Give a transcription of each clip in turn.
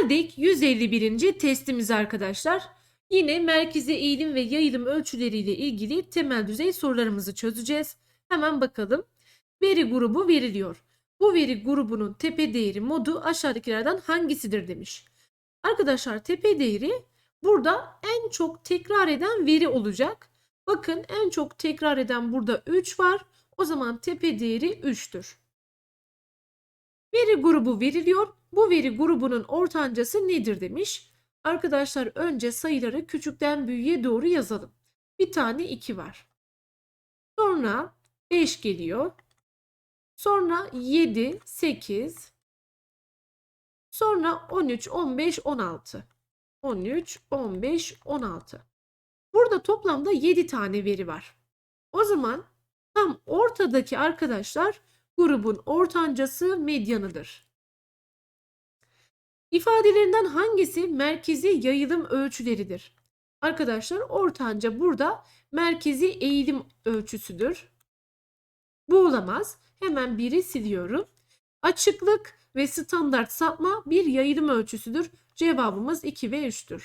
Geldik 151. testimize arkadaşlar. Yine merkeze eğilim ve yayılım ölçüleriyle ilgili temel düzey sorularımızı çözeceğiz. Hemen bakalım. Veri grubu veriliyor. Bu veri grubunun tepe değeri modu aşağıdakilerden hangisidir demiş. Arkadaşlar tepe değeri burada en çok tekrar eden veri olacak. Bakın en çok tekrar eden burada 3 var. O zaman tepe değeri 3'tür. Veri grubu veriliyor. Bu veri grubunun ortancası nedir demiş. Arkadaşlar önce sayıları küçükten büyüğe doğru yazalım. Bir tane 2 var. Sonra 5 geliyor. Sonra 7, 8. Sonra 13, 15, 16. 13, 15, 16. Burada toplamda 7 tane veri var. O zaman tam ortadaki arkadaşlar grubun ortancası medyanıdır. İfadelerinden hangisi merkezi yayılım ölçüleridir? Arkadaşlar ortanca burada merkezi eğilim ölçüsüdür. Bu olamaz. Hemen biri siliyorum. Açıklık ve standart sapma bir yayılım ölçüsüdür. Cevabımız 2 ve 3'tür.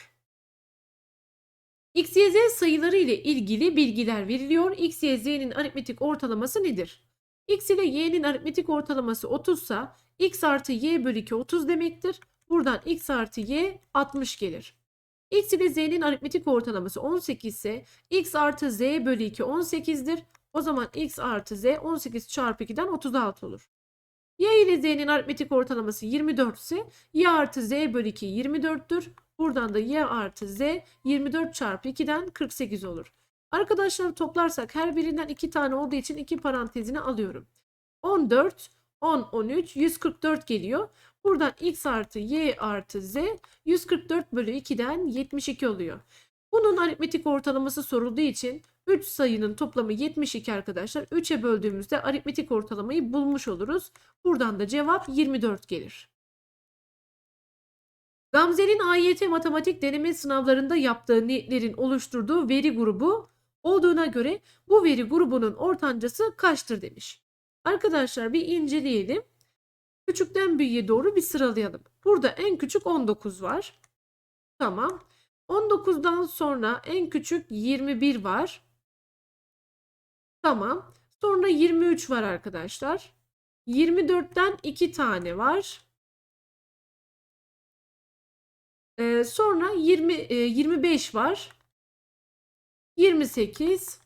X, Y, Z sayıları ile ilgili bilgiler veriliyor. X, Y, Z'nin aritmetik ortalaması nedir? X ile Y'nin aritmetik ortalaması 30 sa X artı Y bölü 2 30 demektir. Buradan X artı Y 60 gelir. X ile Z'nin aritmetik ortalaması 18 ise X artı Z bölü 2 18'dir. O zaman X artı Z 18 çarpı 2'den 36 olur. Y ile Z'nin aritmetik ortalaması 24 ise Y artı Z bölü 2 24'tür. Buradan da Y artı Z 24 çarpı 2'den 48 olur. Arkadaşlar toplarsak her birinden 2 tane olduğu için 2 parantezine alıyorum. 14, 10, 13, 144 geliyor. Buradan x artı y artı z 144 bölü 2'den 72 oluyor. Bunun aritmetik ortalaması sorulduğu için 3 sayının toplamı 72 arkadaşlar. 3'e böldüğümüzde aritmetik ortalamayı bulmuş oluruz. Buradan da cevap 24 gelir. Gamze'nin AYT matematik deneme sınavlarında yaptığı netlerin oluşturduğu veri grubu olduğuna göre bu veri grubunun ortancası kaçtır demiş. Arkadaşlar bir inceleyelim. Küçükten büyüğe doğru bir sıralayalım. Burada en küçük 19 var. Tamam. 19'dan sonra en küçük 21 var. Tamam. Sonra 23 var arkadaşlar. 24'ten 2 tane var. Ee, sonra 20 e, 25 var. 28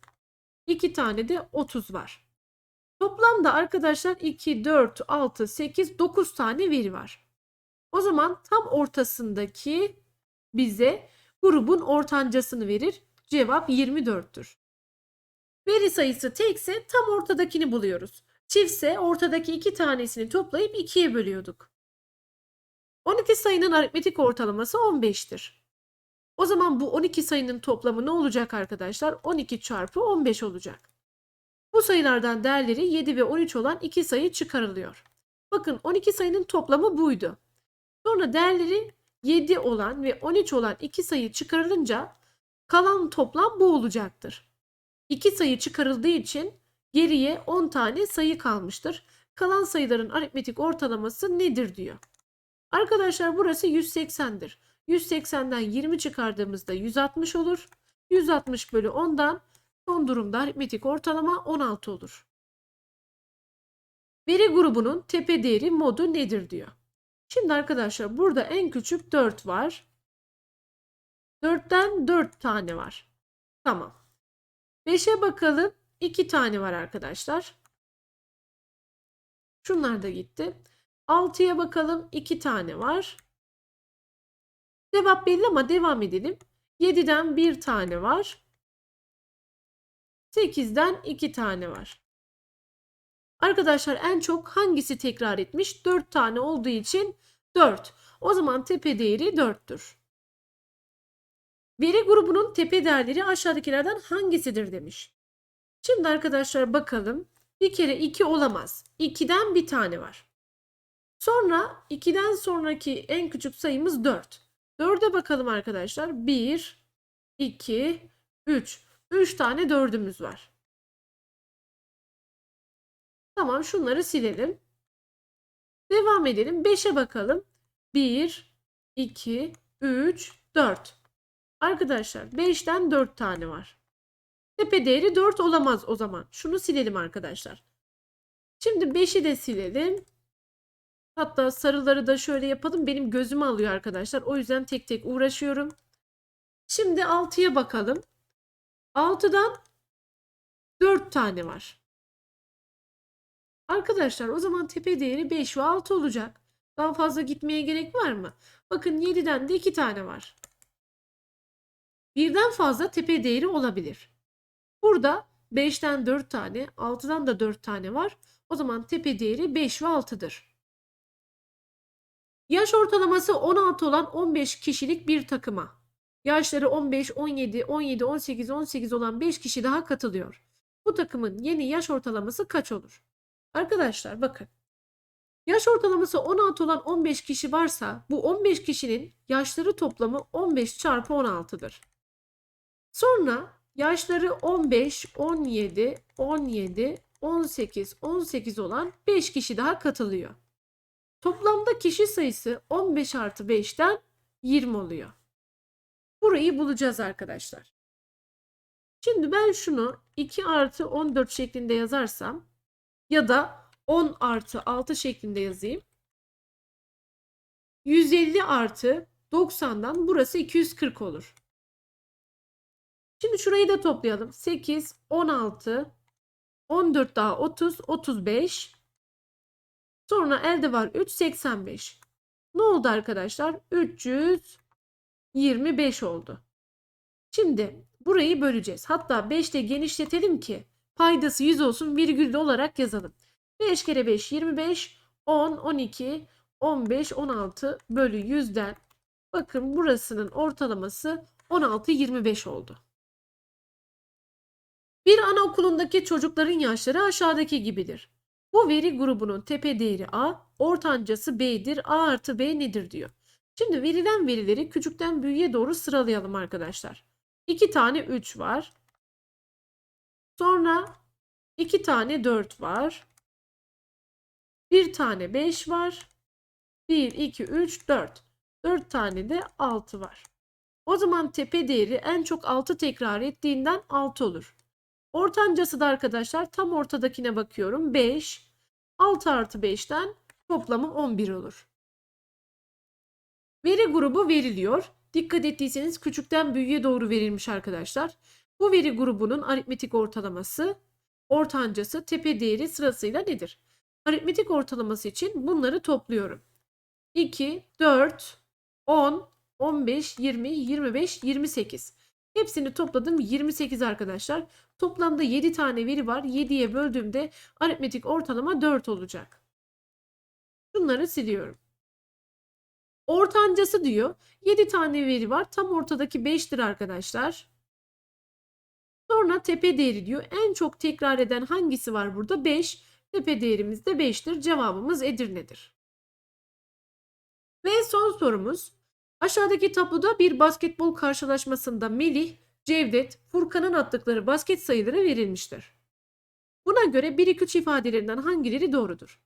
2 tane de 30 var. Toplamda arkadaşlar 2, 4, 6, 8, 9 tane veri var. O zaman tam ortasındaki bize grubun ortancasını verir. Cevap 24'tür. Veri sayısı tekse tam ortadakini buluyoruz. Çiftse ortadaki iki tanesini toplayıp ikiye bölüyorduk. 12 sayının aritmetik ortalaması 15'tir. O zaman bu 12 sayının toplamı ne olacak arkadaşlar? 12 çarpı 15 olacak. Bu sayılardan değerleri 7 ve 13 olan iki sayı çıkarılıyor. Bakın 12 sayının toplamı buydu. Sonra değerleri 7 olan ve 13 olan iki sayı çıkarılınca kalan toplam bu olacaktır. İki sayı çıkarıldığı için geriye 10 tane sayı kalmıştır. Kalan sayıların aritmetik ortalaması nedir diyor. Arkadaşlar burası 180'dir. 180'den 20 çıkardığımızda 160 olur. 160 bölü 10'dan son durumda aritmetik ortalama 16 olur. Veri grubunun tepe değeri modu nedir diyor. Şimdi arkadaşlar burada en küçük 4 var. 4'ten 4 tane var. Tamam. 5'e bakalım. 2 tane var arkadaşlar. Şunlar da gitti. 6'ya bakalım. 2 tane var. Cevap belli ama devam edelim. 7'den 1 tane var. 8'den 2 tane var. Arkadaşlar en çok hangisi tekrar etmiş? 4 tane olduğu için 4. O zaman tepe değeri 4'tür. Veri grubunun tepe değerleri aşağıdakilerden hangisidir demiş. Şimdi arkadaşlar bakalım. Bir kere 2 olamaz. 2'den bir tane var. Sonra 2'den sonraki en küçük sayımız 4. 4'e bakalım arkadaşlar. 1, 2, 3. 3 tane 4'ümüz var. Tamam şunları silelim. Devam edelim. 5'e bakalım. 1, 2, 3, 4. Arkadaşlar 5'ten 4 tane var. Tepe değeri 4 olamaz o zaman. Şunu silelim arkadaşlar. Şimdi 5'i de silelim. Hatta sarıları da şöyle yapalım. Benim gözümü alıyor arkadaşlar. O yüzden tek tek uğraşıyorum. Şimdi 6'ya bakalım. 6'dan 4 tane var. Arkadaşlar o zaman tepe değeri 5 ve 6 olacak. Daha fazla gitmeye gerek var mı? Bakın 7'den de 2 tane var. Birden fazla tepe değeri olabilir. Burada 5'ten 4 tane, 6'dan da 4 tane var. O zaman tepe değeri 5 ve 6'dır. Yaş ortalaması 16 olan 15 kişilik bir takıma. Yaşları 15, 17, 17, 18, 18 olan 5 kişi daha katılıyor. Bu takımın yeni yaş ortalaması kaç olur? Arkadaşlar bakın. Yaş ortalaması 16 olan 15 kişi varsa bu 15 kişinin yaşları toplamı 15 çarpı 16'dır. Sonra yaşları 15, 17, 17, 18, 18 olan 5 kişi daha katılıyor. Toplamda kişi sayısı 15 artı 5'ten 20 oluyor. Burayı bulacağız arkadaşlar. Şimdi ben şunu 2 artı 14 şeklinde yazarsam ya da 10 artı 6 şeklinde yazayım. 150 artı 90'dan burası 240 olur. Şimdi şurayı da toplayalım. 8, 16, 14 daha 30, 35. Sonra elde var 3, 85. Ne oldu arkadaşlar? 325 oldu. Şimdi burayı böleceğiz. Hatta 5 ile genişletelim ki paydası 100 olsun virgüllü olarak yazalım. 5 kere 5 25, 10, 12, 15, 16 bölü 100'den bakın burasının ortalaması 16, 25 oldu. Bir anaokulundaki çocukların yaşları aşağıdaki gibidir. Bu veri grubunun tepe değeri A, ortancası B'dir. A artı B nedir diyor. Şimdi verilen verileri küçükten büyüğe doğru sıralayalım arkadaşlar. 2 tane 3 var. Sonra 2 tane 4 var. 1 tane 5 var. 1, 2, 3, 4. 4 tane de 6 var. O zaman tepe değeri en çok 6 tekrar ettiğinden 6 olur. Ortancası da arkadaşlar tam ortadakine bakıyorum. 5. 6 artı 5'ten toplamı 11 olur. Veri grubu veriliyor. Dikkat ettiyseniz küçükten büyüğe doğru verilmiş arkadaşlar. Bu veri grubunun aritmetik ortalaması, ortancası, tepe değeri sırasıyla nedir? Aritmetik ortalaması için bunları topluyorum. 2, 4, 10, 15, 20, 25, 28. Hepsini topladım 28 arkadaşlar. Toplamda 7 tane veri var. 7'ye böldüğümde aritmetik ortalama 4 olacak. Şunları siliyorum. Ortancası diyor. 7 tane veri var. Tam ortadaki 5'tir arkadaşlar. Sonra tepe değeri diyor. En çok tekrar eden hangisi var burada? 5. Tepe değerimiz de 5'tir. Cevabımız Edirne'dir. Ve son sorumuz. Aşağıdaki tabloda bir basketbol karşılaşmasında Melih, Cevdet, Furkan'ın attıkları basket sayıları verilmiştir. Buna göre 1-2-3 ifadelerinden hangileri doğrudur?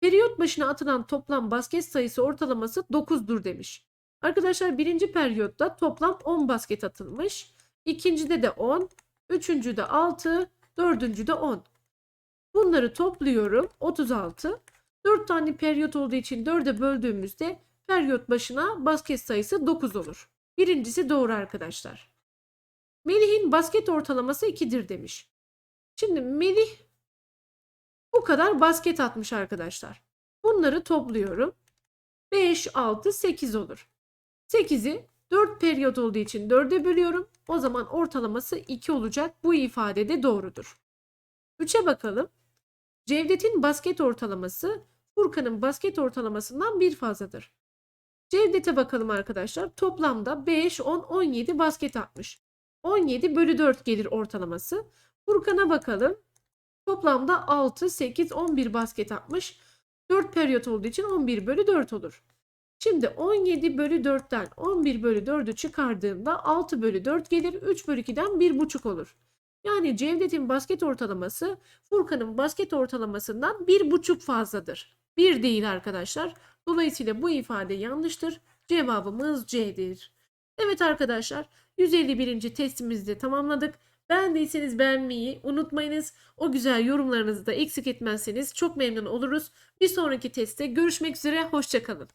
Periyot başına atılan toplam basket sayısı ortalaması 9'dur demiş. Arkadaşlar birinci periyotta toplam 10 basket atılmış. İkincide de 10, üçüncüde 6, dördüncüde 10. Bunları topluyorum 36. 4 tane periyot olduğu için 4'e böldüğümüzde periyot başına basket sayısı 9 olur. Birincisi doğru arkadaşlar. Melih'in basket ortalaması 2'dir demiş. Şimdi Melih bu kadar basket atmış arkadaşlar. Bunları topluyorum. 5, 6, 8 olur. 8'i 4 periyot olduğu için 4'e bölüyorum. O zaman ortalaması 2 olacak. Bu ifade de doğrudur. 3'e bakalım. Cevdet'in basket ortalaması Furkan'ın basket ortalamasından bir fazladır. Cevdet'e bakalım arkadaşlar. Toplamda 5, 10, 17 basket atmış. 17 bölü 4 gelir ortalaması. Furkan'a bakalım. Toplamda 6, 8, 11 basket atmış. 4 periyot olduğu için 11 bölü 4 olur. Şimdi 17 bölü 4'ten 11 bölü 4'ü çıkardığımda 6 bölü 4 gelir. 3 bölü 2'den 1,5 olur. Yani Cevdet'in basket ortalaması Furkan'ın basket ortalamasından 1,5 fazladır. 1 değil arkadaşlar. Dolayısıyla bu ifade yanlıştır. Cevabımız C'dir. Evet arkadaşlar 151. testimizi de tamamladık. Beğendiyseniz beğenmeyi unutmayınız. O güzel yorumlarınızı da eksik etmezseniz çok memnun oluruz. Bir sonraki testte görüşmek üzere. Hoşçakalın.